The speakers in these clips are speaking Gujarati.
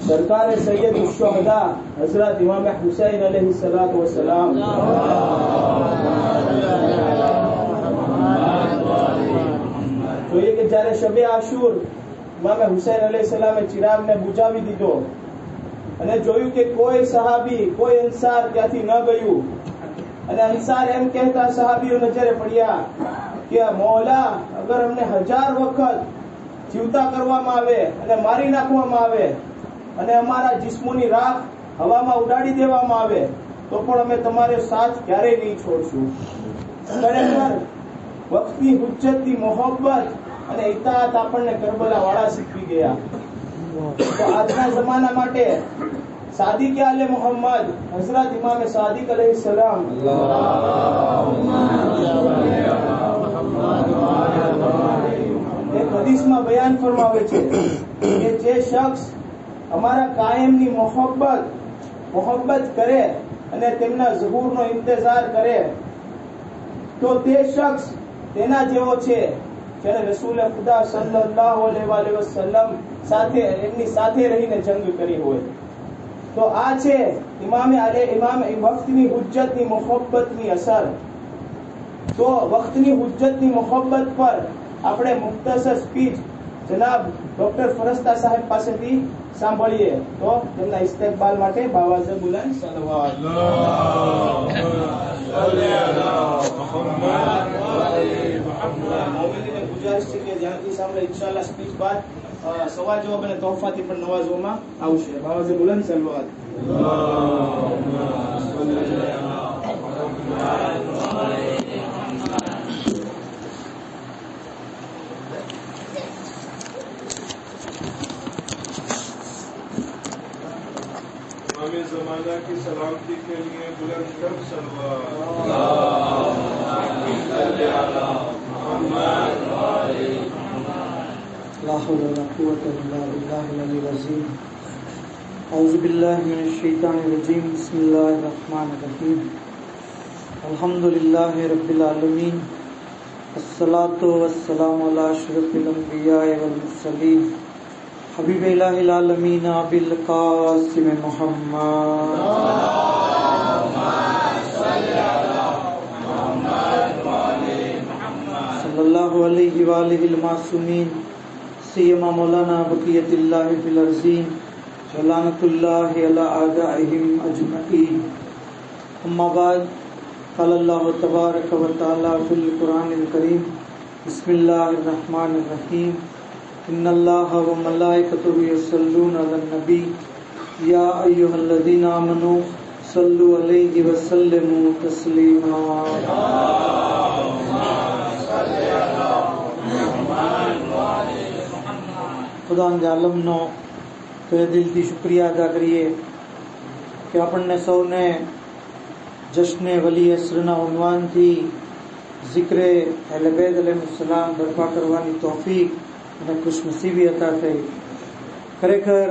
سرکار سید الشہداء حضرت امام حسین علیہ السلام والسلام تو یہ કે જ્યારે શબે આશુર મામે હુસૈન અલૈહિ સલામે ચિરાગને دی દીધો અને જોયું કે કોઈ સહાબી, કોઈ અંસાર ત્યાંથી ન ગયું. અને અંસાર એમ કહેતા સહાબીઓ નજરે પડ્યા કે, મોલા, અગર અમને હજાર વખત જીવતા કરવામાં આવે અને મારી નાખવામાં આવે અને અમારા જિસ્મોની રાખ હવામાં ઉડાડી દેવામાં આવે, તો પણ અમે તમારે સાથ ક્યારેય નહીં છોડશું. ખરેખર, વખતની હુજ્જતની મોહબ્બત અને ઇતાઅત આપણને કરબલા વાળા શીખવી ગયા. તો આજના જમાના માટે સાદિક આલે મોહમ્મદ હઝરત ઇમામે સાદિક અલૈહિ સલામ એક હદીસમાં બયાન ફરમાવે છે કે જે શખ્સ અમારા કાયમની મોહબ્બત મોહબ્બત કરે અને તેમના ઝહૂરનો ઇંતજાર કરે તો તે શખ્સ તેના જેવો છે જેને રસૂલ ખુદા સલ્લલ્લાહુ અલૈહિ વસલ્લમ સાથે એમની સાથે રહીને જંગ કરી હોય. તો આ છે ઇમામે અલે ઇમામ વખતની હુજ્જતની મોહબ્બતની અસર તો વખતની હુજ્જતની મોહબ્બત પર આપણે મુક્તસર સ્પીચ જનાબ ડોક્ટર ફરસ્તા સાહેબ પાસેથી સાંભળીએ તો તેમના ઇસ્તેકબાલ માટે બાવાઝ બુલંદ સલવાત મોમેદીને ગુજારિશ છે કે જ્યાંથી સાંભળે ઇન્શાલ્લાહ સ્પીચ બાદ سواء جوابنا توفات ابن نواز وما أو شيء. هذا بلند سلوات اللهم صل على محمد. امام زمانہ کی سلامتی کے لیے بلند کر سلوات اللہ محمد. لا حول ولا قوة إلا بالله العلي العظيم. أعوذ بالله من الشيطان الرجيم. بسم الله الرحمن الرحيم. الحمد لله رب العالمين. الصلاة والسلام على أشرف الأنبياء والمرسلين. حبيب إله العالمين أبي القاسم محمد. صلى الله عليه وآله المعصومين. سیما مولانا بقیت اللہ فی الارضین سلامت اللہ علی آدائہم اجمعین. اما بعد، قال اللہ تبارک و تعالی فی القرآن الکریم، بسم اللہ الرحمن الرحیم. ان اللہ و ملائکتہ یصلون علی النبی. یا ایہا الذین آمنوا صلو علیہ وسلموا تسلیما. اللہم صلی اللہ علیہ ખુદા આલમનો તો દિલથી શુક્રિયા અદા કરીએ કે આપણને સૌને જશ્ને વલી અસરના ઉન્વાનથી ઝિક્રે અહેલબેદ સલામ બરપા કરવાની તોફીક અને ખુશનસીબી હતા થઈ. ખરેખર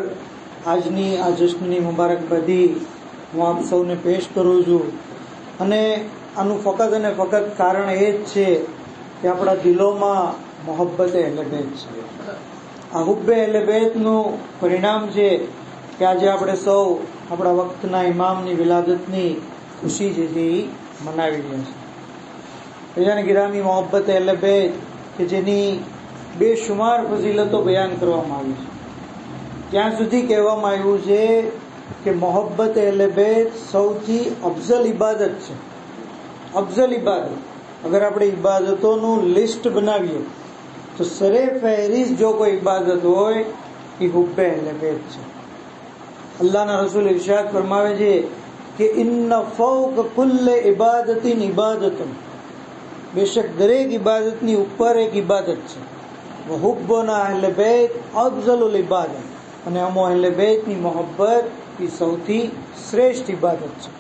આજની આ જશ્નની મુબારકબાદી હું આપ સૌને પેશ કરું છું અને આનું ફકત અને ફકત કારણ એ જ છે કે આપણા દિલોમાં મોહબ્બત અહેલબેદ છે. આ હુબ્બે એટલે બેતનું પરિણામ છે કે આજે આપણે સૌ આપણા વખતના ઇમામની વિલાદતની ખુશી જે છે એ મનાવી રહ્યા છે પ્રજાની ગિરામી મોહબ્બત એટલે બેત કે જેની બેશુમાર ફઝીલતો બયાન કરવામાં આવી છે. ત્યાં સુધી કહેવામાં આવ્યું છે કે મોહબ્બત એટલે બેત સૌથી અફઝલ ઇબાદત છે. અફઝલ ઇબાદત. અગર આપણે ઇબાદતોનું લિસ્ટ બનાવીએ તો સરે ફહેરીસ જો કોઈ ઇબાદત હોય, એ હુબ્બે એટલે બેત છે. અલ્લાહના રસૂલ ઇરશાદ ફરમાવે છે કે, ઇન્ન ફૌક કુલ્લે ઇબાદતિન ઇબાદતન. બેશક દરેક ઇબાદતની ઉપર એક ઇબાદત છે. હુબ્બોના અહેલે બેત અફઝલુલ ઇબાદત. અને અમો અહેલે બેતની મોહબ્બત એ સૌથી શ્રેષ્ઠ ઇબાદત છે.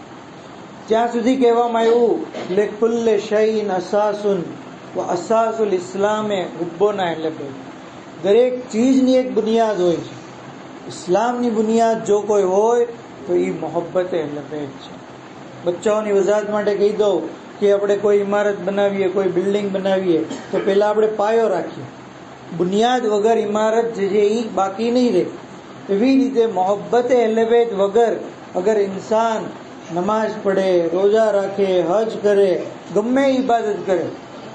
ત્યાં સુધી કહેવામાં આવ્યું, લે કુલ્લે શૈન અસાસુન. અસાસુલ ઇસ્લામે હુબ્બોના એટલે બેત દરેક ચીજની એક બુનિયાદ હોય છે. ઇસ્લામની બુનિયાદ જો કોઈ હોય, તો એ મોહબ્બતે એટલે બેત છે. બચ્ચાઓની વજાહત માટે કહી દઉં કે આપણે કોઈ ઇમારત બનાવીએ, કોઈ બિલ્ડિંગ બનાવીએ, તો પહેલાં આપણે પાયો રાખીએ. બુનિયાદ વગર ઇમારત જે છે એ બાકી નહીં રહે. એવી રીતે મોહબ્બત અહેલબેત વગર અગર ઇન્સાન નમાઝ પડે, રોજા રાખે, હજ કરે, ગમે ઇબાદત કરે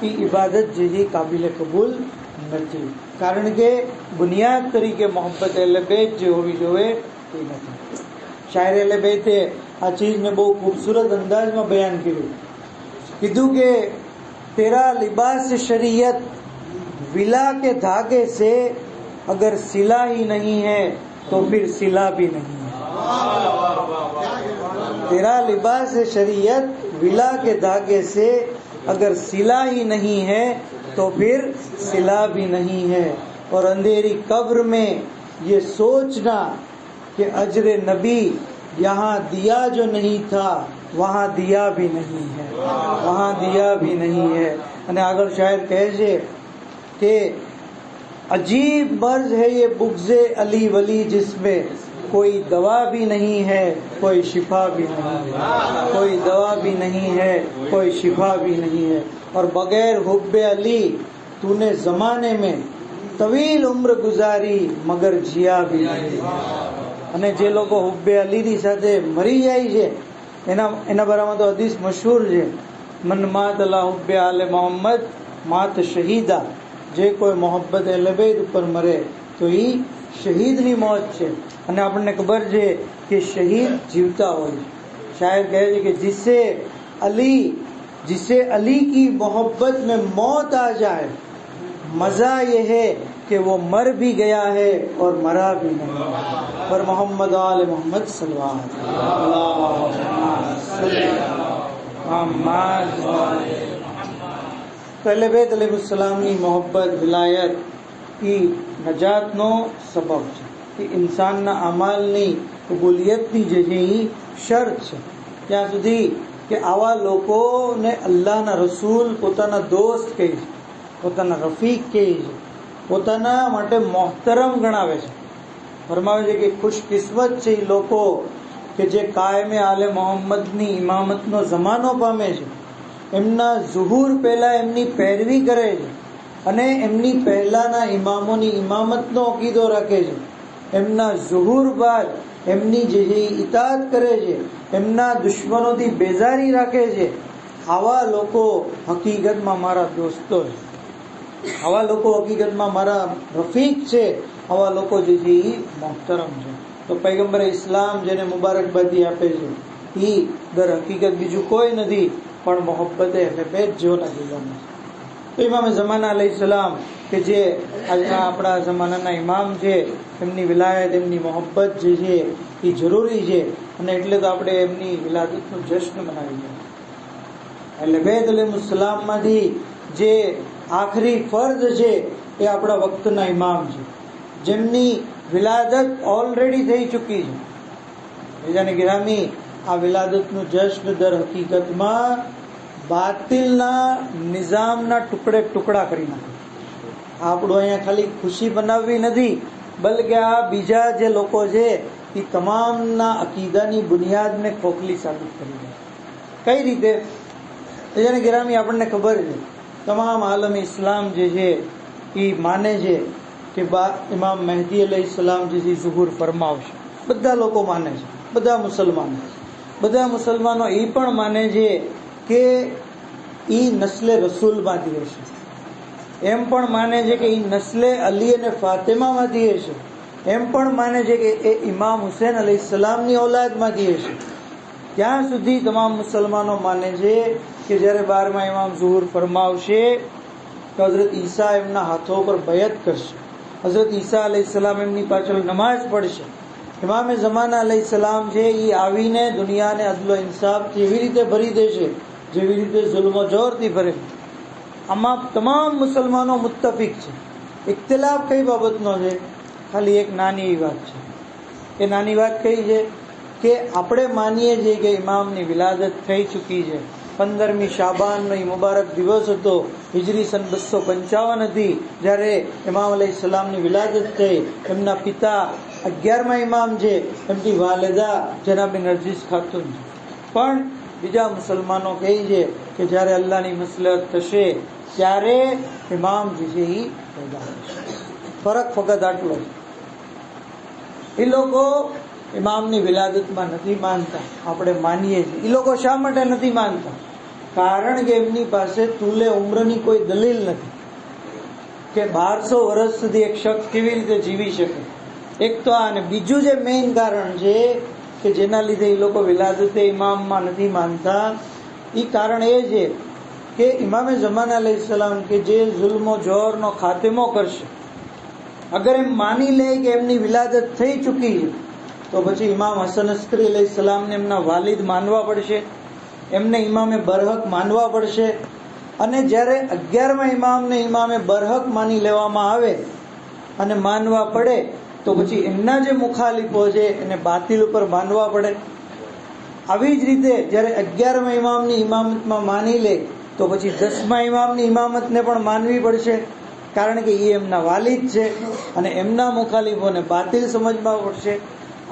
کی عبادت જે જે કાબિલ કબૂલ નથી કારણ કે બુનિયાદ તરીકે મોહબ્બત એટલે બેત જે હોવી જોઈએ એ નથી શાયર એટલે બેતે આ ચીજને બહુ ખૂબસૂરત અંદાજમાં બયાન કર્યું કીધું کہ تیرا لباس شریعت ولا کے دھاگے سے اگر سلا ہی نہیں ہے تو پھر سلا بھی نہیں ہے۔ تیرا لباس شریعت ولا کے دھاگے سے اگر سلا ہی نہیں ہے تو پھر سلا بھی نہیں ہے۔ اور اندھیری قبر میں یہ سوچنا کہ اجر نبی یہاں دیا جو نہیں تھا، وہاں دیا بھی نہیں ہے۔ وہاں دیا بھی نہیں ہے۔ یعنی اگر شاعر کہے کہ عجیب مرض ہے یہ بگز علی ولی جس میں कोई दवा भी नहीं है कोई शिफा भी नहीं है कोई दवा भी नहीं है कोई शिफा भी नहीं है और बगैर हुब्बे अली तूने जमाने में तवील उम्र गुजारी मगर जिया भी नहीं અને જે લોકો હુબ્બે અલીની સાથે મરી જાય છે એના એના બારામાં તો હદીસ મશહૂર છે મન માત અલા હુબ્બે આલે મોહમ્મદ માત શહીદા જે કોઈ મોહબ્બત એ લબેદ ઉપર મરે તો એ શહીદની મોત છે اپنے આપણને ખબર છે કે શહીદ જીવતા હોય શાયર કહે છે કે જિસે علی جسے علی کی محبت میں موت آ جائے مزہ یہ ہے کہ وہ مر بھی گیا ہے اور مرا بھی نہیں پر محمد آل محمد پہلے بیت علیہ السلامی محبت ولایت کی نجات نو سبب એ ઇન્સાનના અમાલની કબૂલિયતની જે છે એ શરત છે. ત્યાં સુધી કે આવા લોકોને અલ્લાહના રસૂલ પોતાના દોસ્ત કહે છે, પોતાના રફીક કહે છે, પોતાના માટે મોહતરમ ગણાવે છે. ફરમાવે છે કે ખુશકિસ્મત છે એ લોકો કે જે કાયમે આલે મોહમ્મદની ઇમામતનો જમાનો પામે છે. એમના ઝુહુર પહેલાં એમની પેરવી કરે છે અને એમની પહેલાંના ઇમામોની ઇમામતનો અકીદો રાખે છે. એમના ઝુહુર બાદ એમની જે ઇતાદ કરે છે, એમના દુશ્મનોથી બેજારી રાખે છે. આવા લોકો હકીકતમાં મારા દોસ્તો છે આવા લોકો હકીકતમાં મારા રફીક છે. આવા લોકો જે છે એ મોહતરમ છે. તો પૈગંબર ઇસ્લામ જેને મુબારકબાદી આપે છે એ દર હકીકત બીજું કોઈ નથી, પણ મોહબ્બતે એટલે બે જેઓના જીવનમાં તો ઇમામે જમાના અલી સલામ કે જે આજના આપણા જમાનાના ઇમામ છે, એમની વિલાયત, એમની મોહબ્બત જે છે, એ જરૂરી છે. અને એટલે તો આપણે એમની વિલાદતનો જશ્ન મનાવીએ. એટલે બેદ અલીમુસલામમાંથી જે આખરી ફર્જ છે, એ આપણા વખતના ઇમામ છે. જેમની વિલાદત ઓલરેડી થઈ ચૂકી છે. બીજાની ગિરામી આ વિલાદતનું જશ્ન દર હકીકતમાં બાતિલના નિઝામના ટુકડે ટુકડા કરી નાખે. આપણું અહીંયા ખાલી ખુશી બનાવવી નથી, બલકે આ બીજા જે લોકો છે, એ તમામના અકીદાની બુનિયાદને ખોખલી સાબિત કરી દે. કઈ રીતે? જેને ગિરામી, આપણને ખબર છે, તમામ આલમ ઇસ્લામ જે છે, એ માને છે કે બા, ઇમામ મહેદી અલૈહિ સલામ જે છે ઝુહુર ફરમાવશે. બધા લોકો માને છે, બધા મુસલમાનો બધા મુસલમાનો એ પણ માને છે કે એ નસ્લે રસૂલમાંથી હશે. એમ પણ માને છે કે એ નસ્લે અલી અને ફાતેમામાંથી હશે. એમ પણ માને છે કે એ ઇમામ હુસેન અલી સલામની ઔલાદમાંથી હશે. ત્યાં સુધી તમામ મુસલમાનો માને છે કે જ્યારે બારમા ઇમામ ઝુહુર ફરમાવશે તો હઝરત ઈસા એમના હાથો પર બયત કરશે. હઝરત ઈસા અલી સલામ એમની પાછળ નમાઝ પડશે. ઇમામે જમાના અલી સલામ છે એ આવીને દુનિયાને અદલો ઇન્સાફથી એવી રીતે ભરી દેશે? જેવી રીતે જુલ્મો જોરથી ભરે. આમાં તમામ મુસલમાનો મુત્તફિક છે. ઇખ્તલાફ કઈ બાબતનો છે? ખાલી એક નાની એવી વાત છે. એ નાની વાત કઈ છે? કે આપણે માનીએ છીએ કે ઇમામની વિલાદત થઈ ચૂકી છે. પંદરમી શાબાનનો એ મુબારક દિવસ હતો. હિજરી સન બસો પંચાવન હતી. જ્યારે ઇમામ અલી સલામની વિલાદત થઈ. એમના પિતા અગિયારમાં ઇમામ છે. એમની વાલેદા જનાબી નરજીસ ખાતુન પણ બીજા મુસલમાનો કહે છે કે જ્યારે અલ્લાહની મસલત થશે, ત્યારે ઇમામ છે એ પેદા ફરક ફક્ત આટલો છે એ લોકો ઇમામની વિલાદતમાં નથી માનતા. આપણે માનીએ છીએ. એ લોકો શા માટે નથી માનતા? કારણ કે એમની પાસે તુલે ઉમ્રની કોઈ દલીલ નથી કે બારસો વર્ષ સુધી એક શખ્સ કેવી રીતે જીવી શકે. એક તો આ અને બીજું જે મેઇન કારણ છે કે જેના લીધે એ લોકો વિલાદતે ઇમામમાં નથી માનતા. એ કારણ એ છે કે ઇમામે જમાના અલૈહિ સલામ કે જે જુલ્મો જોરનો ખાતમો કરશે, અગર એમ માની લે કે એમની વિલાદત થઈ ચૂકી છે, તો પછી ઇમામ હસન અસ્કરી સલામને એમના વાલિદ માનવા પડશે, એમને ઇમામે બરહક માનવા પડશે. અને જ્યારે અગિયારમાં ઇમામને ઇમામે બરહક માની લેવામાં આવે અને માનવા પડે તો પછી એમના જે મુખાલિફો છે, એને બાતિલ ઉપર માનવા પડે. આવી જ રીતે જ્યારે અગિયારમાં ઇમામની ઇમામતમાં માની લે, તો પછી દસમા ઇમામની ઇમામતને પણ માનવી પડશે, કારણ કે એ એમના વાલિદ છે અને એમના મુખાલિફોને બાતિલ સમજવા પડશે.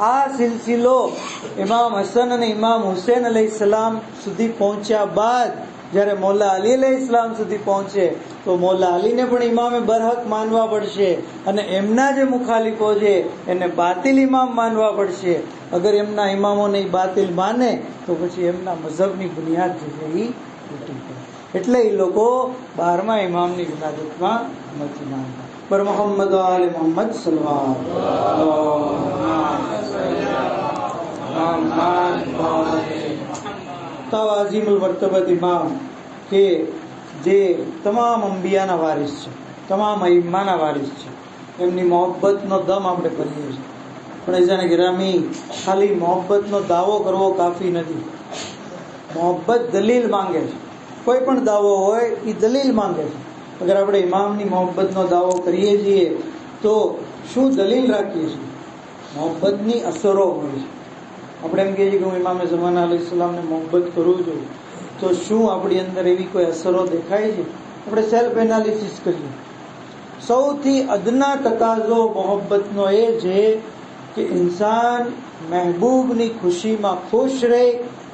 આ સિલસિલો ઇમામ હસન અને ઇમામ હુસેન અલૈહિ સલામ સુધી પહોંચ્યા બાદ જ્યારે મોલ્લા અલી ઇસ્લામ સુધી પહોંચે તો મૌલા અલીને પણ ઇમામે બરહક માનવા પડશે અને એમના જે મુખાલિફો છે એને બાતિલ ઇમામ માનવા પડશે અગર એમના ઇમામોને બાતિલ માને તો પછી એમના મઝહબની બુનિયાદ જે છે એ તૂટી પડે એટલે એ લોકો બારમા ઇમામની વિલાદતમાં નથી માનતા પર મોહમ્મદ આલે મોહમ્મદ સલવાજીમુલ વર્તબત ઇમામ કે જે તમામ અંબિયાના વારિસ છે, તમામ અઈમાના વારિસ છે. એમની મોહબ્બતનો દમ આપણે કરીએ છીએ. પણ જાણે ગિરામી ખાલી મોહબ્બતનો દાવો કરવો કાફી નથી. મોહબ્બત દલીલ માંગે છે. કોઈ પણ દાવો હોય એ દલીલ માંગે છે. અગર આપણે ઇમામની મોહબ્બતનો દાવો કરીએ છીએ, તો શું દલીલ રાખીએ છીએ? મોહબ્બતની અસરો હોય છે. આપણે એમ કહીએ છીએ કે હું ઇમામે જમાના અલી ઇસ્લામને મોહબ્બત કરું છું, તો શું આપણી અંદર એવી કોઈ અસરો દેખાય છે? આપણે સેલ્ફ એનાલિસિસ કરીએ. સૌથી અદના તકાજો મોહબ્બતનો એ છે કે ઇન્સાન મહેબૂબની ખુશીમાં ખુશ રહે,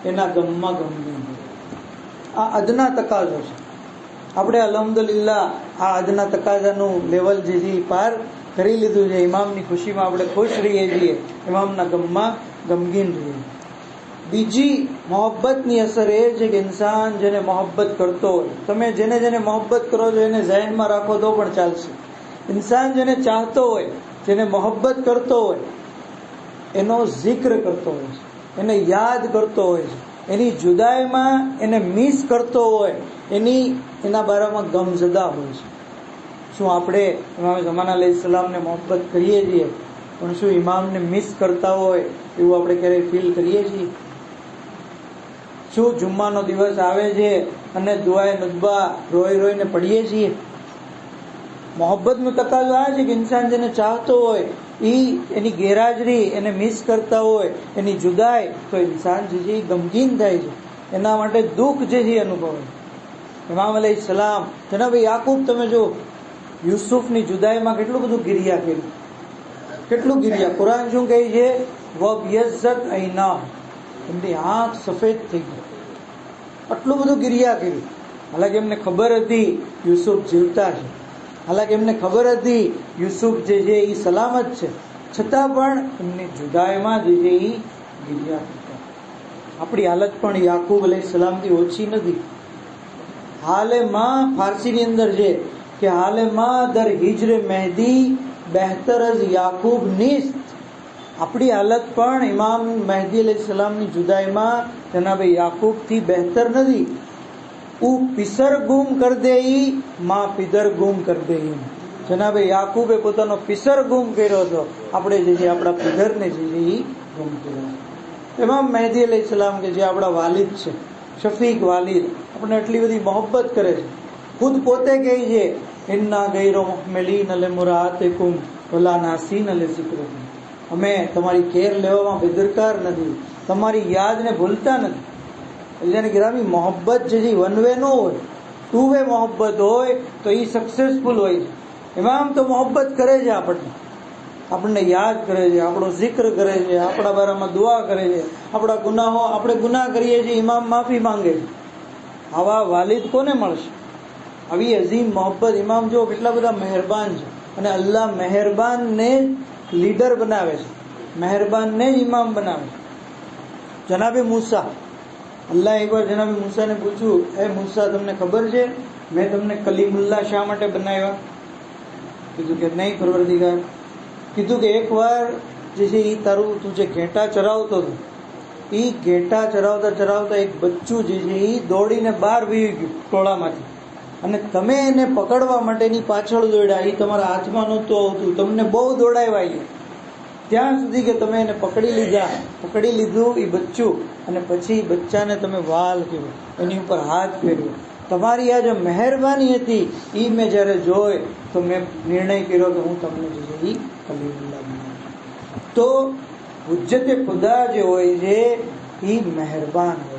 એના ગમમાં ગમની આ અદના તકાજો છે. આપણે અલહમદુલિલ્લા આ અદના તકાજાનું લેવલ જે છે પાર કરી લીધું છે. ઇમામની ખુશીમાં આપણે ખુશ રહીએ છીએ. ઇમામના ગમમાં ગમગીન રહીએ બીજી, મોહબ્બતની અસર એ છે કે ઇન્સાન જેને મોહબ્બત કરતો હોય. તમે જેને જેને મોહબ્બત કરો છો, એને ઝહેનમાં રાખો તો પણ ચાલશે. ઇન્સાન જેને ચાહતો હોય, જેને મોહબ્બત કરતો હોય, એનો જિક્ર કરતો હોય છે. એને યાદ કરતો હોય છે. એની જુદાઈમાં એને મિસ કરતો હોય, એની, એના બારામાં ગમઝદા હોય છે. શું આપણે ઇમામ જમાના અલી સલામને મોહબ્બત કરીએ છીએ? પણ શું ઇમામને મિસ કરતા હોય એવું આપણે ક્યારેય ફીલ કરીએ છીએ? શું જુમ્માનો દિવસ આવે છે અને દુઆએ નદબા રોઈ રોઈને પડીએ છીએ? મોહબ્બતનું તકાજો આ છે કે ઇન્સાન જેને ચાહતો હોય એ એની ગેરહાજરી એને મિસ કરતા હોય, એની જુદાઈ, તો ઇન્સાન જે છે એ ગમગીન થાય છે. એના માટે દુઃખ જે છે અનુભવે ઇમામ અલી સલામ, જનાબ યાકુબ તમે જો યુસુફની જુદાઈમાં કેટલું બધું ગિરિયા કર્યું. કેટલું ગિરિયા કુરાન શું કહે છે? વબ્યઝત ઐના એમની આંખ સફેદ થઈ ગઈ. આટલું બધું ગિરિયા કર્યું હાલાકી એમને ખબર હતી યુસુફ જીવતા છે. હાલાકી એમને ખબર હતી યુસુફ જે છે એ સલામત છે. છતાં પણ એમની જુદાઈમાં જે છે એ ગિરિયા કરતા. આપણી હાલત પણ યાકુબ અલૈહિ સલામથી ઓછી નથી. હાલે માં ફારસીની અંદર છે કે હાલે માં દર હિજરે મહેદી બહેતર જ યાકૂબ નિસ્ત આપણી હાલત પણ ઇમામ મહેદી અલી સલામની જુદાઈમાં જનાબે યાકૂબથી બહેતર નથી. ઉ પિસર ગુમ કર દે માં પિદર ગુમ કર દે જનાબે યાકૂબે પોતાનો પિસર ગુમ કર્યો હતો. આપણે જે છે આપણા પિદરને જે છે એ ગુમ કર્યો. ઇમામ મહેદી અલી સલામ કે જે આપણા વાલિદ છે, શફીક વાલિદ આપણે એટલી બધી મોહબ્બત કરે છે. ખુદ પોતે કહે છે ઇન્ના ગૈરો મુહમેલીન અલે મુરાતિકુમ વલા નાસીન અલે zikrukum અમે તમારી કેર લેવામાં બેદરકાર નથી તમારી યાદને ભૂલતા નથી એટલે જેને ગ્રામી મોહબ્બત જે વન વે નો હોય ટુ વે મોહબ્બત હોય તો એ સક્સેસફુલ હોય છે ઇમામ તો મોહબ્બત કરે છે આપણને આપણને યાદ કરે છે આપણો જિક્ર કરે છે આપણા બારામાં દુઆ કરે છે આપણા ગુનાહો આપણે ગુનાહ કરીએ છીએ ઇમામ માફી માંગે છે આવા વાલિદ કોને મળશે આવી અઝીમ મોહબ્બત ઇમામ જો કેટલા બધા મહેરબાન છે. અને અલ્લાહ મહેરબાનને લીડર બનાવે છે. મહેરબાનને જ ઇમામ બનાવે છે. જનાબે મૂસા. અલ્લાહ એકવાર જનાબે મૂસાને પૂછ્યું, એ મૂસા, તમને ખબર છે? મેં તમને કલીમુલ્લા શા માટે બનાવ્યા? કીધું કે, નહીં, પરવરદિગાર. કીધું કે એકવાર જે છે એ તારું, તું જે ઘેટા ચરાવતો હતો એ ઘેટા ચરાવતા ચરાવતા એક બચ્ચું જે છે એ દોડીને બહાર વી ગયું ટોળામાંથી. અને તમે એને પકડવા માટેની પાછળ દોડ્યા એ તમારા હાથમાં નહોતું આવતું. તમને બહુ દોડાવ્યા ત્યાં સુધી કે તમે એને પકડી લીધા. પકડી લીધું એ બચ્ચું. અને પછી બચ્ચાને તમે વાલ કર્યો એની ઉપર હાથ ફેર્યો તમારી આ જે મહેરબાની હતી એ મેં જ્યારે જોઈ, તો મેં નિર્ણય કર્યો કે હું તમને જે છે એ કલીમુલ્લાહ બનાવું તો હુજ્જતે ખુદા જે હોય છે એ મહેરબાન હોય.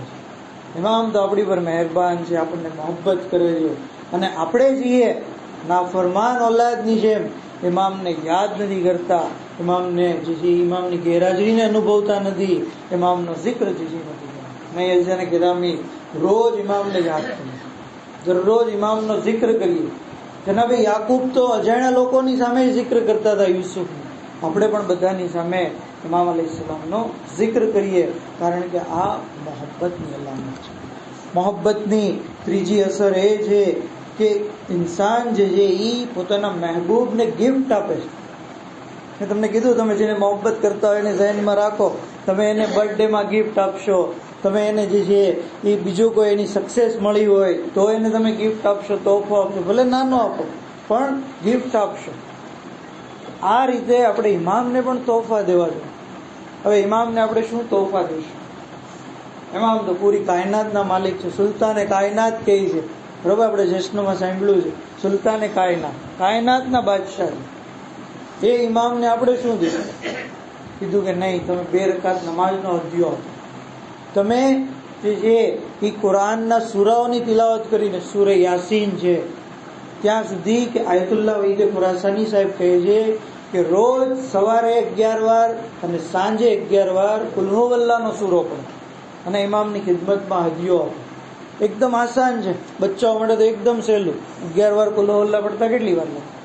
ઇમામ તો આપણી પર મહેરબાન છે, આપણને મોહબ્બત કરે છે. અને આપણે જઈએ ના ફરમાન ઓલાદની જેમ. ઇમામને યાદ નથી કરતા. ઇમામને જે ઇમામની ગેરહાજરીને અનુભવતા નથી. ઇમામનો જિક્ર જે છે નથી મેં અલજાને ગિરામી રોજ ઇમામને યાદ કરીએ. દરરોજ ઇમામનો જિક્ર કરીએ. જનાબે યાકૂબ તો અજાણ્યા લોકોની સામે જિક્ર કરતા હતા યુસુફ આપણે પણ બધાની સામે ઇમામ અલી સલામનો જિક્ર કરીએ, કારણ કે આ મોહબ્બતની અલામત છે. મોહબ્બતની ત્રીજી અસર એ છે કે ઇન્સાન જે છે એ પોતાના મહેબૂબને ગિફ્ટ આપે છે. મેં તમને કીધું, તમે જેને મોહબ્બત કરતા હોય એને ઝહેનમાં રાખો, તમે એને બર્થડેમાં ગિફ્ટ આપશો, તમે એને જે છે એ બીજું કોઈ એની સક્સેસ મળી હોય, તો એને તમે ગિફ્ટ આપશો, તોફો આપશો, ભલે નાનો આપો, પણ ગિફ્ટ આપશો. આ રીતે આપણે ઇમામને પણ તોહફા દેવા જોઈએ. હવે ઇમામને આપણે શું તોહફા દઈશું? ઇમામ તો પૂરી કાયનાતના માલિક છે. સુલતાને કાયનાત કહે છે. બરોબર, આપણે જશ્નમાં સાંભળ્યું છે. સુલતાને કાયનાત. કાયનાતના બાદશાહ. છે એ ઇમામને આપણે શું દઈશું? કીધું કે નહીં, તમે બે રકાત નમાઝનો અધ્યો તમે જે એ કુરાનના સુરાઓની તિલાવત કરીને સુરે યાસીન છે ત્યાં સુધી કે આયતુલ્લાહ વૈદ્ય ખુરાસાની સાહેબ કહે છે કે રોજ સવારે અગિયાર વાર અને સાંજે અગિયાર વાર કુલ્હોવલ્લાનો સૂરો પણ અને ઇમામની ખિદમતમાં હદીઓ એકદમ આસાન છે. બચ્ચાઓ માટે તો એકદમ સહેલું. અગિયાર વાર કુલ્હોવલ્લા પડતા કેટલી વાર લાગે?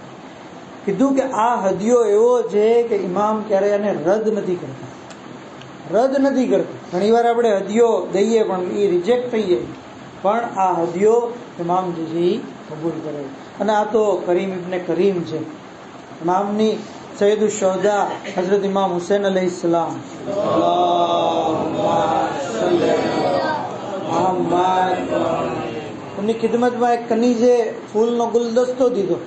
કીધું કે આ હદીઓ એવો છે કે ઇમામ ક્યારેય આને રદ નથી કરતા. રદ નથી કરતા. ઘણીવાર આપણે હદીઓ દઈએ પણ એ રિજેક્ટ થઈ જાય પણ આ હદીઓ ઇમામ જે છે એ કબૂલ કરે અને આ તો કરીમ ઇબને કરીમ છે. નામની સૈયદ શોદા હઝરત ઇમામ હુસેન અલૈહિ સલામ. એમની ખિદમતમાં એક કનીજે ફૂલનો ગુલદસ્તો દીધો.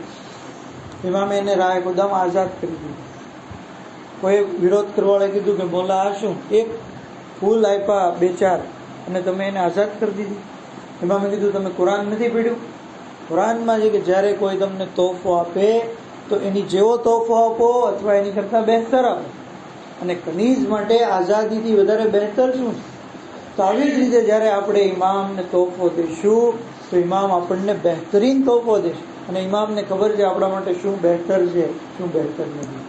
ઇમામે એને રાય ગોદામ આઝાદ કરી દીધો. કોઈ વિરોધ કરવાળે કીધું કે બોલા આ શું? એક ફૂલ આપ્યા બે ચાર, અને તમે એને આઝાદ કરી દીધી. ઇમામે કીધું, તમે કુરાન નથી પીડ્યું કુરાનમાં છે કે જ્યારે કોઈ તમને તોહફો આપે, તો એની જેવો તોહફો આપો અથવા એની કરતાં બહેતર આપો. અને કનીઝ માટે આઝાદીથી વધારે બહેતર શું? તો આવી જ રીતે જ્યારે આપણે ઇમામને તોહફો દઈશું તો ઇમામ આપણને બહેતરીન તોહફો દેશે. અને ઇમામને ખબર છે આપણા માટે શું બહેતર છે, શું બહેતર નથી.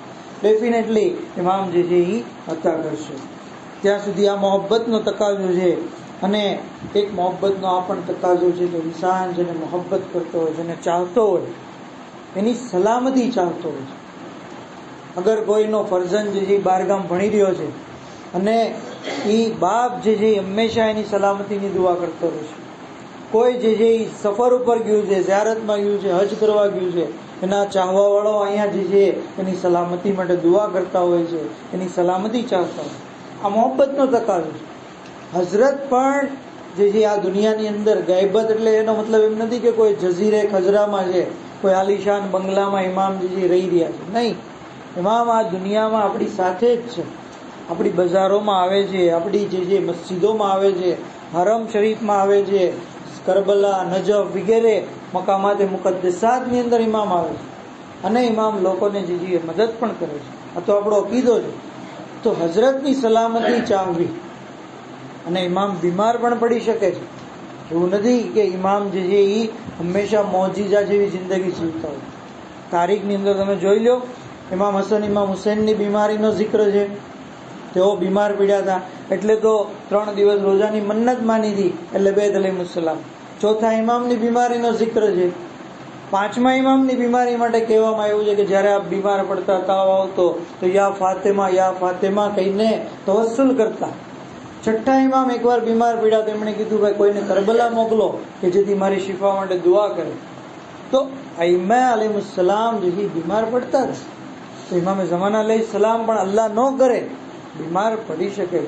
ડેફિનેટલી ઇમામ જે છે એ હતા કરશે. ત્યાં સુધી આ મોહબ્બતનો તકાજો છે. અને એક મોહબ્બતનો આ પણ તકાજો છે કે ઇન્સાન જેને મોહબ્બત કરતો હોય, જેને ચાહતો હોય, એની સલામતી ચાહતો હોય છે. અગર કોઈનો ફરજન જે છે એ બારગામ ભણી રહ્યો છે અને એ બાપ જે છે હંમેશા એની સલામતીની દુઆ કરતો રહે છે. કોઈ જે એ સફર ઉપર ગયું છે, ઝિયારતમાં ગયું છે, હજ કરવા ગયું છે, એના ચાહવાવાળો અહીંયા જે છે એની સલામતી માટે દુઆ કરતા હોય છે, એની સલામતી ચાહતા હોય આ મોહબ્બતનો તકાજો છે. હઝરત પણ જે છે, આ દુનિયાની અંદર ગાયબત એટલે એનો મતલબ એમ નથી કે કોઈ જઝીરે ખજરામાં છે, કોઈ આલિશાન બંગલામાં ઇમામ જે રહી રહ્યા છે. નહીં. ઇમામ આ દુનિયામાં આપણી સાથે જ છે. આપણી બજારોમાં આવે છે, આપણી જે જે મસ્જિદોમાં આવે છે, હરમ શરીફમાં આવે છે, કરબલા, નજફ વગેરે મકામાતે મુકદ્દસાતની અંદર ઇમામ આવે છે. અને ઇમામ લોકોને જે છે મદદ પણ કરે છે. આ તો આપણો અકીદો છે. તો હઝરતની સલામતી ચાહવી અને ઇમામ બીમાર પણ પડી શકે છે. એવું નથી કે ઇમામ જે છે એ હંમેશા મોજીજા જેવી જિંદગી જીવતા હોય. તારીખની અંદર તમે જોઈ લો ઇમામ હસન ઇમામ હુસૈનની બીમારીનો જિક્ર છે. તેઓ બીમાર પડ્યા હતા. એટલે તો ત્રણ દિવસ રોજાની મન્નત માની હતી, એટલે બેદ અલીમુસલામ ચોથા ઇમામની બીમારીનો જિક્ર છે. પાંચમા ઇમામની બીમારી માટે કહેવામાં આવ્યું છે કે જ્યારે આપ બીમાર પડતા, તાવ આવતો, તો યા ફાતેમા યા ફાતેમા કહીને તવસ્સુલ કરતા. છઠ્ઠા ઇમામ એકવાર બીમાર પડ્યા તેમણે કીધું, ભાઈ, કોઈને કરબલા મોકલો, કે જેથી મારી શિફા માટે દુઆ કરે. તો ઇમા અલીમુસલામ જેથી બીમાર પડતા જ તો ઇમામે જમાના લઈ સલામ પણ અલ્લાહ ન કરે, બીમાર પડી શકે.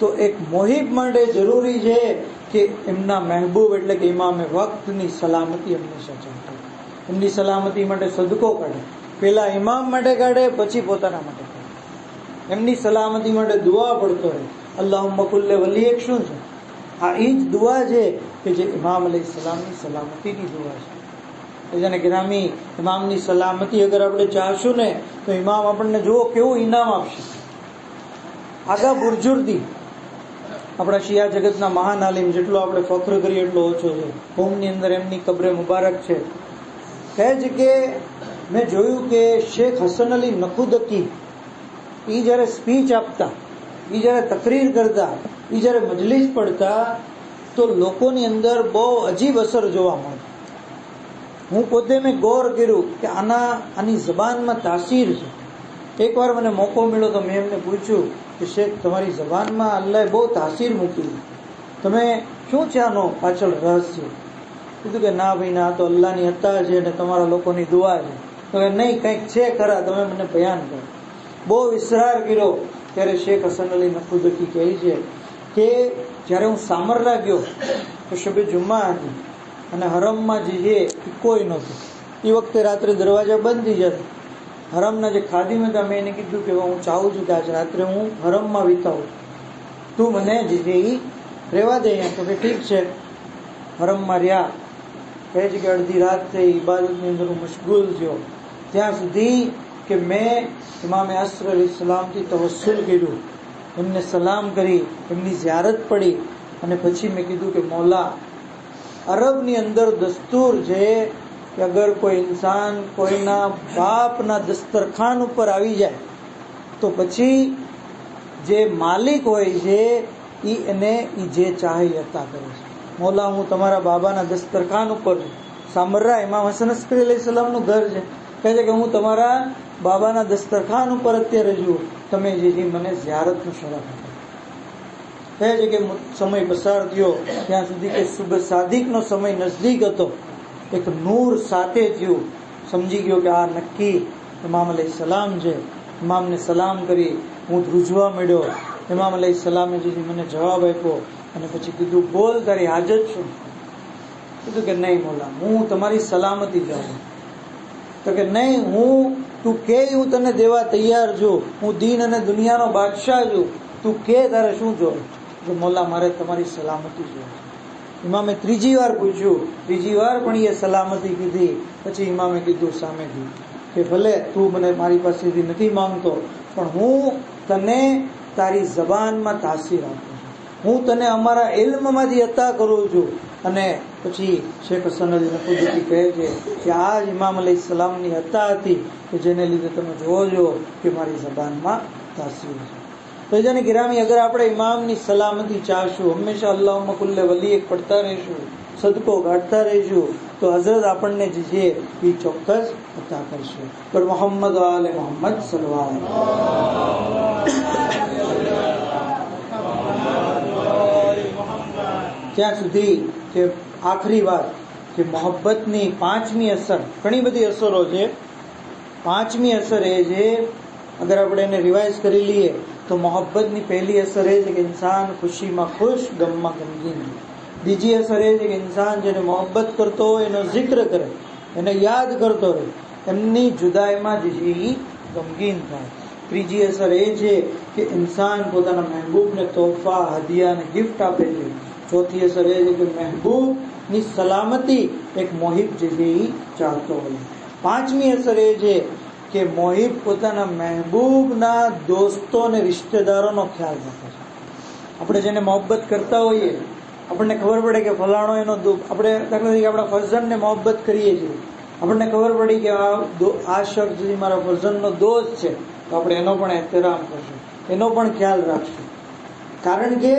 તો એક મોહિબ માટે જરૂરી છે કે એમના મહેબૂબ, એટલે કે ઇમામે વક્તની સલામતી એમને ચાલતી એમની સલામતી માટે સદકો કાઢે. પેલા ઇમામ માટે કાઢે, પછી પોતાના માટે કાઢે. એમની સલામતી માટે દુઆ પડતો રહે. અલ્લાહ મકુલ્લે વલી એક શું છે? આ એ જ દુઆ છે કે જે ઇમામ અલી સલામની સલામતીની દુઆ છે. જેને ગ્રામી ઇમામની સલામતી અગર આપણે ચાહશું ને, તો ઇમામ આપણને જુઓ કેવું ઇનામ આપશે. આગા બુરજુર્દી. આપણા શિયા જગતના મહાન આલિમ જેટલો આપણે ફખ્ર કરીએ એટલો ઓછો છે. કોમની અંદર એમની કબરે મુબારક છે. કહે છે કે, મેં જોયું કે શેખ હસન અલી નખુદકી એ જ્યારે સ્પીચ આપતા એ જ્યારે તકરીર કરતા એ જ્યારે મજલિસ પડતા, તો લોકોની અંદર બહુ અજીબ અસર જોવા મળતી હું પોતે મેં ગૌર કર્યું કે આના, આની જબાનમાં તાસીર છે. એકવાર મને મોકો મળ્યો તો મેં એમને પૂછ્યું કે શેખ, તમારી જબાનમાં અલ્લાએ બહુ તાસીર મૂકી તમે શું છે આનો પાછળ રહસ્ય? કીધું કે ના ભાઈ, ના તો અલ્લાહની હતા છે અને તમારા લોકોની દુઆ છે. તો નહીં, કંઈક છે ખરા, તમે મને બયાન કરો. બહુ વિસરાર કર્યો. ત્યારે શેખ હસન અલી નકુદકી કહે છે કે જ્યારે હું સામરલા ગયો તો શબે જુમ્મા હતી અને હરમમાં જે છે એ કોઈ નહોતું. એ વખતે રાત્રે દરવાજા બંધ થઈ જતા. હરમના જે ખાદીમ હતા, મેં એને કીધું કે હું ચાહું છું કે આજ રાત્રે હું હરમમાં વિતાવું. તું મને જે એ રહેવા દે અહીંયા. તો કે ઠીક છે. હરમમાં રહ્યા. કહે છે કે અડધી રાત થઈ ઇબાદતની અંદર હું મશગુલ થયો. ત્યાં સુધી કે મેં ઇમામ અસર અલી સલામથી તવસ્સુલ કર્યું. એમને સલામ કરી, એમની જ્યારત પડી અને પછી મેં કીધું કે, મૌલા, અરબની અંદર દસ્તુર છે કે અગર કોઈ ઇન્સાન કોઈના બાપના દસ્તરખાન ઉપર આવી જાય, તો પછી જે માલિક હોય છે એ એને એ જે ચાહે અતા કરે છે. મોલા, હું તમારા બાબાના દસ્તરખાન ઉપર. સામર્રા ઇમામ હસન અસ્કરી અલૈહિ સલામનું ઘર છે. કહે છે કે હું તમારા બાબાના દસ્તરખાન ઉપર અત્યારે છું. તમે જે મને ઝિયારતનો શરફ આપો કહે છે કે સમય પસાર થયો. ત્યાં સુધી કે શુભ સાધિકનો સમય નજદીક હતો. એક નૂર સાથે થયું. સમજી ગયો કે આ નક્કી ઇમામ અલી સલામ છે. ઇમામને સલામ કરી હું ધ્રુજવા મળ્યો ઇમામ અલી સલામે જે મને જવાબ આપ્યો અને પછી કીધું, બોલ, તારી હાજત છું કીધું કે, નહીં, મોલા, હું તમારી સલામતી જાઉં. તો કે નહીં, હું, તું કે હું તને દેવા તૈયાર છું. હું દીન અને દુનિયાનો બાદશાહ છું. તું કે તારે શું જો કે મોલા મારે તમારી સલામતી જોઈએ ઇમામે ત્રીજી વાર પૂછ્યું. ત્રીજી વાર પણ એ સલામતી કીધી. પછી ઇમામે કીધું, સામેથી. કે ભલે તું મને મારી પાસેથી નથી માંગતો, પણ હું તને તારી જબાનમાં તાસીર આપું છું હું તને અમારા ઇલ્મમાંથી અતા કરું છું. અને પછી શેખ હસન અલી નકુદુદ્દી કહે છે કે આ જ ઇમામ અલી સલામની અતા હતી કે જેને લીધે તમે જોવો છો કે મારી જબાનમાં તાસીર છે. તો જેને ગિરામી અગર આપણે ઇમામની સલામતી ચાહશું, હંમેશા અલ્લાહમાં કુલ્લે વલી એક પડતા રહીશું, સદકો ગાઢતા રહીશું, તો હઝરત આપણને જે છે એ ચોક્કસ અતા કરશે. પણ મોહમ્મદ આલે મોહમ્મદ સલવાલ ત્યાં સુધી કે આખરી વાત કે મોહબ્બતની પાંચમી અસર, ઘણી બધી અસરો છે. પાંચમી અસર એ છે, અગર આપણે એને રિવાઇઝ કરી લઈએ, તો મોહબ્બતની પહેલી અસર એ છે કે ઇન્સાન ખુશીમાં ખુશ, ગમમાં ગમગીન બીજી અસર એ છે કે ઇન્સાન જેને મોહબ્બત કરતો હોય, એનો જિક્ર કરે, એને યાદ કરતો રહે, એમની જુદાઈમાં જ ગમગીન થાય. ત્રીજી અસર એ છે કે ઇન્સાન પોતાના મહેબૂબને તોહફા હદિયા અને ગિફ્ટ આપે છે. ચોથી અસર એ છે કે મહેબૂબની સલામતી એક મોહિબ જેવી ચાલતો હોય પાંચમી અસર એ છે કે મોહિબ પોતાના મહેબૂબના દોસ્તો અને રિશ્તેદારોનો ખ્યાલ રાખે છે આપણે જેને મોહબ્બત કરતા હોઈએ આપણને ખબર પડે કે ફલાણો એનો દુઃખ આપણે દાખલા તરીકે આપણા ફરજનને મોહબ્બત કરીએ છીએ આપણને ખબર પડી કે આ આ શખ્સ મારા વજનનો દોસ્ત છે તો આપણે એનો પણ એહતરામ કરશું એનો પણ ખ્યાલ રાખશું કારણ કે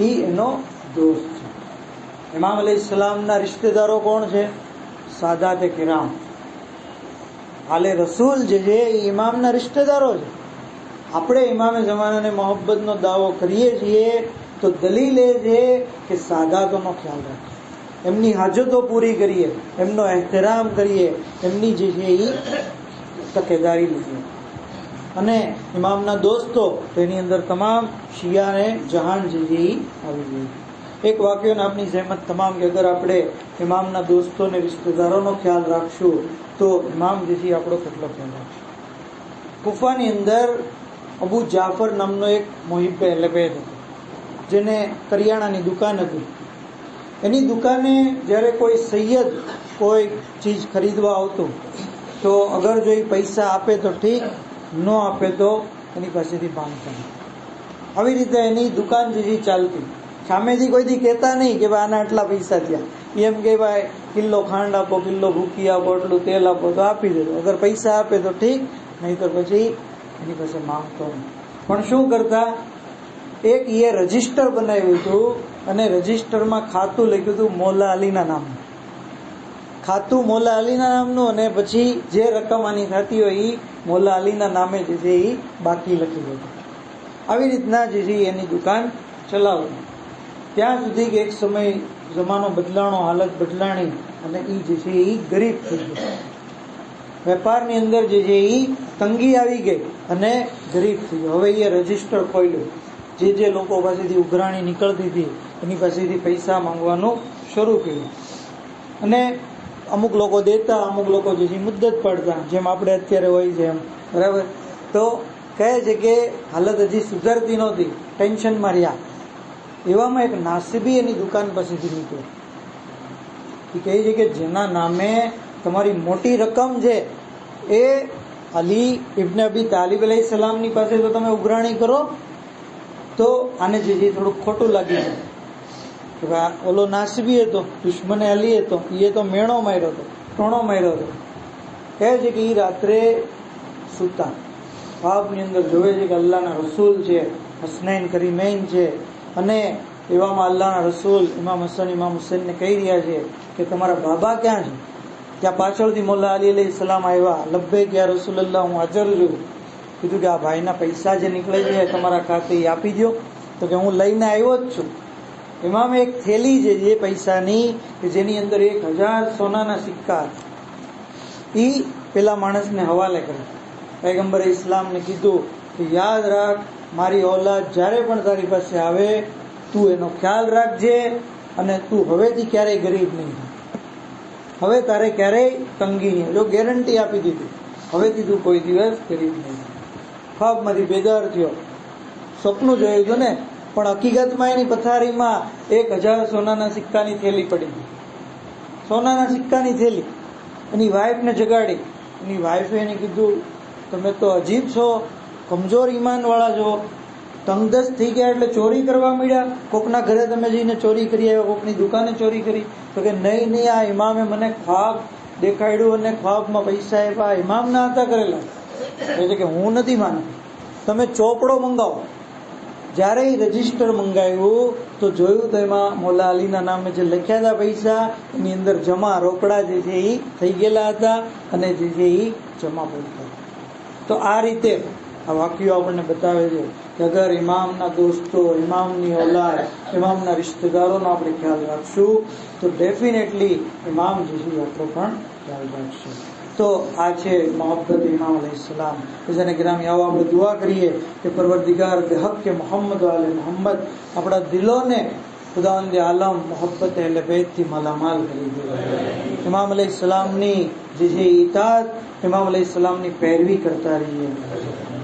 એ એનો દોસ્ત છે. ઇમામ અલી સલામના રિશ્તેદારો કોણ છે? સાદાતે કિરામ. હાલે રસૂલ જે છે એ ઇમામના રિશ્તેદારો છે. આપણે ઇમામે જમાનાને મોહબ્બતનો દાવો કરીએ છીએ તો દલીલ એ છે કે સાદાતોનો ખ્યાલ રાખીએ. એમની હાજતો પૂરી કરીએ, એમનો એહતરામ કરીએ, એમની જે છે એ તકેદારી લીધી. અને ઇમામના દોસ્તો તેની અંદર તમામ શિયા અને જહાન જે એ આવી ગઈ. એક વાક્યને આપની સહેમત તમામ કે અગર આપણે ઇમામના દોસ્તોને, રિશ્તેદારોનો ખ્યાલ રાખશું, તો ઇમામ જેથી આપણો કેટલો ખ્યાલ રાખશે. કુફાની અંદર અબુ જાફર નામનો એક મોહિબે લબેદ હતો, જેને કરિયાણાની દુકાન હતી. એની દુકાને જ્યારે કોઈ સૈયદ કોઈ ચીજ ખરીદવા આવતું, તો અગર જો એ પૈસા આપે તો ઠીક, ન આપે તો એની પાસેથી ભાંગ. આવી રીતે એની દુકાન જેથી ચાલતી. સામેથી કોઈથી કહેતા નહીં કે ભાઈ આના આટલા પૈસા થયા. એમ કે ભાઈ, કિલ્લો ખાંડ આપો, કિલ્લો ભૂકી આપો એટલું તેલ આપો, તો આપી દેજો. અગર પૈસા આપે તો ઠીક નહીં તો પછી એની પાસે માંગતો નહીં. પણ શું કરતા? એક એ રજિસ્ટર બનાવ્યું હતું અને રજીસ્ટરમાં ખાતું લખ્યું હતું મોલા અલીના નામનું ખાતું મોલા અલીના નામનું અને પછી જે રકમ આની થતી હોય એ મોલા અલીના નામે જે છે એ બાકી લખી હતું આવી રીતના જે છે એની દુકાન ચલાવતી ત્યાં સુધી કે એક સમય જમાનો બદલાણો, હાલત બદલાણી અને એ જે છે એ ગરીબ થઈ ગયો. વેપારની અંદર જે છે એ તંગી આવી ગઈ અને ગરીબ થઈ ગયો. હવે એ રજિસ્ટર ખોલ્યું. જે જે લોકો પાસેથી ઉઘરાણી નીકળતી હતી, એની પાસેથી પૈસા માંગવાનું શરૂ કર્યું. અને અમુક લોકો દેતા, અમુક લોકો જે છે મુદ્દત પડતા, જેમ આપણે અત્યારે હોય છે એમ. બરાબર? તો કહે છે કે હાલત હજી સુધરતી નહોતી. ટેન્શનમાં રહ્યા. એવામાં એક નાસિબી એની દુકાન પાસેથી નીકળ્યો એ કહે છે કે જેના નામે તમારી મોટી રકમ છે, એ અલી ઇબ્ન અબી તાલિબ અલહી સલામની પાસે તો તમે ઉઘરાણી કરો, તો આને જે થોડુંક ખોટું લાગી જાય. કે ભાઈ ઓલો નાસબી હતો, દુશ્મને અલી હતો એ તો મેણો માર્યો હતો, ટોણો માર્યો હતો. કહે છે કે એ રાત્રે સૂતા. ભાવની અંદર જોવે છે કે અલ્લાહના રસૂલ છે, હસનૈન કરીમૈન છે અને એવામાં અલ્લાહના રસૂલ, ઇમામ હસન, ઇમામ હુસેનને કહી રહ્યા છે કે તમારા બાબા ક્યાં છે? ત્યાં પાછળથી મોલ્લા અલી અલી સલામ આવ્યા. લબ્બે ગયા રસૂલ અલ્લાહ હું હાજર છું કીધું કે આ ભાઈના પૈસા જે નીકળે છે તમારા ખાતે આપી દો તો કે હું લઈને આવ્યો જ છું. એમાં એક થેલી છે જે પૈસાની, કે જેની અંદર એક હજાર સોનાના સિક્કા એ પેલા માણસને હવાલે કર્યા પૈગંબરે ઇસ્લામને કીધું કે યાદ રાખ મારી ઓલાદ જ્યારે પણ તારી પાસે આવે, તું એનો ખ્યાલ રાખજે અને તું હવેથી ક્યારેય ગરીબ નહીં હવે તારે ક્યારેય તંગી નહીં. જો ગેરંટી આપી દીધી, હવેથી તું કોઈ દિવસ ગરીબ નહીં. ખ્વાબમાંથી બેદાર થયો. સપનું જોયું હતું ને? પણ હકીકતમાં એની પથારીમાં એક હજાર સોનાના સિક્કાની થેલી પડી હતી સોનાના સિક્કાની થેલી. એની વાઈફને જગાડી. એની વાઈફે એને કીધું, તમે તો અજીબ છો. કમજોર ઈમાનવાળા જો તંગદસ થઈ ગયા એટલે ચોરી કરવા મળ્યા કોકના ઘરે તમે જઈને ચોરી કરી આવ્યા, કોકની દુકાને ચોરી કરી. તો કે નહીં નહીં, આ ઇમામે મને ખ્વાબ દેખાડ્યું અને ખ્વાબમાં પૈસા આપ્યા. ઇમામ ના હતા કરેલા. એટલે કે હું નથી માનું તમે ચોપડો મંગાવો. જ્યારે રજિસ્ટર મંગાવ્યું, તો જોયું તો એમાં મોલા અલીના નામે જે લખ્યા હતા પૈસા, એની અંદર જમા રોકડા જે છે એ થઈ ગયેલા હતા અને જે છે એ જમા પડતા તો આ રીતે આ વાક્યો આપણને બતાવે છે કે અગર ઇમામના દોસ્તો ઇમામની ઓલાદ ઇમામના રિશ્તેદારોનો આપણે ખ્યાલ રાખશું તો ડેફિનેટલી ઇમામ જે છે એ આપણો પણ ખ્યાલ રાખશે તો આ છે મોહબ્બત ઇમામ અલૈહિસ્સલામ તો જેને ગ્રામી આવો આપણે દુઆ કરીએ કે પરવરદિગાર બેહક કે મોહમ્મદ આલે મોહમ્મદ આપણા દિલોને ખુદાવંદ આલમ મોહબ્બત અહલે બેતથી માલામાલ કરી દે ઇમામ અલૈહિસ્સલામની જે છે ઇતાત ઇમામ અલૈહિસ્સલામની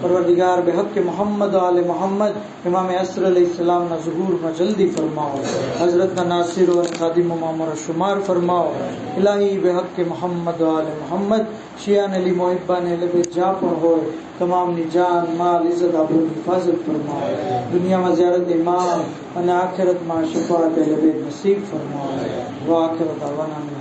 پروردگار، بے حق کے محمد آل محمد، امام اصر علیہ السلام نہ ظہور نہ جلدی فرماؤ۔ حضرت نہ ناصر و خادم امام اور شمار فرماؤ۔ الہی، بے حق کے محمد آل محمد، شیعہ نلی محبہ نے لبے جا پر ہوئے۔ تمام نی جان مال، عزت آبرو حفاظت فرماؤ۔ دنیا میں زیارت امام ان آخرت ما شفاعت لبے نصیب فرماؤ۔ وہ آخرت واخر میں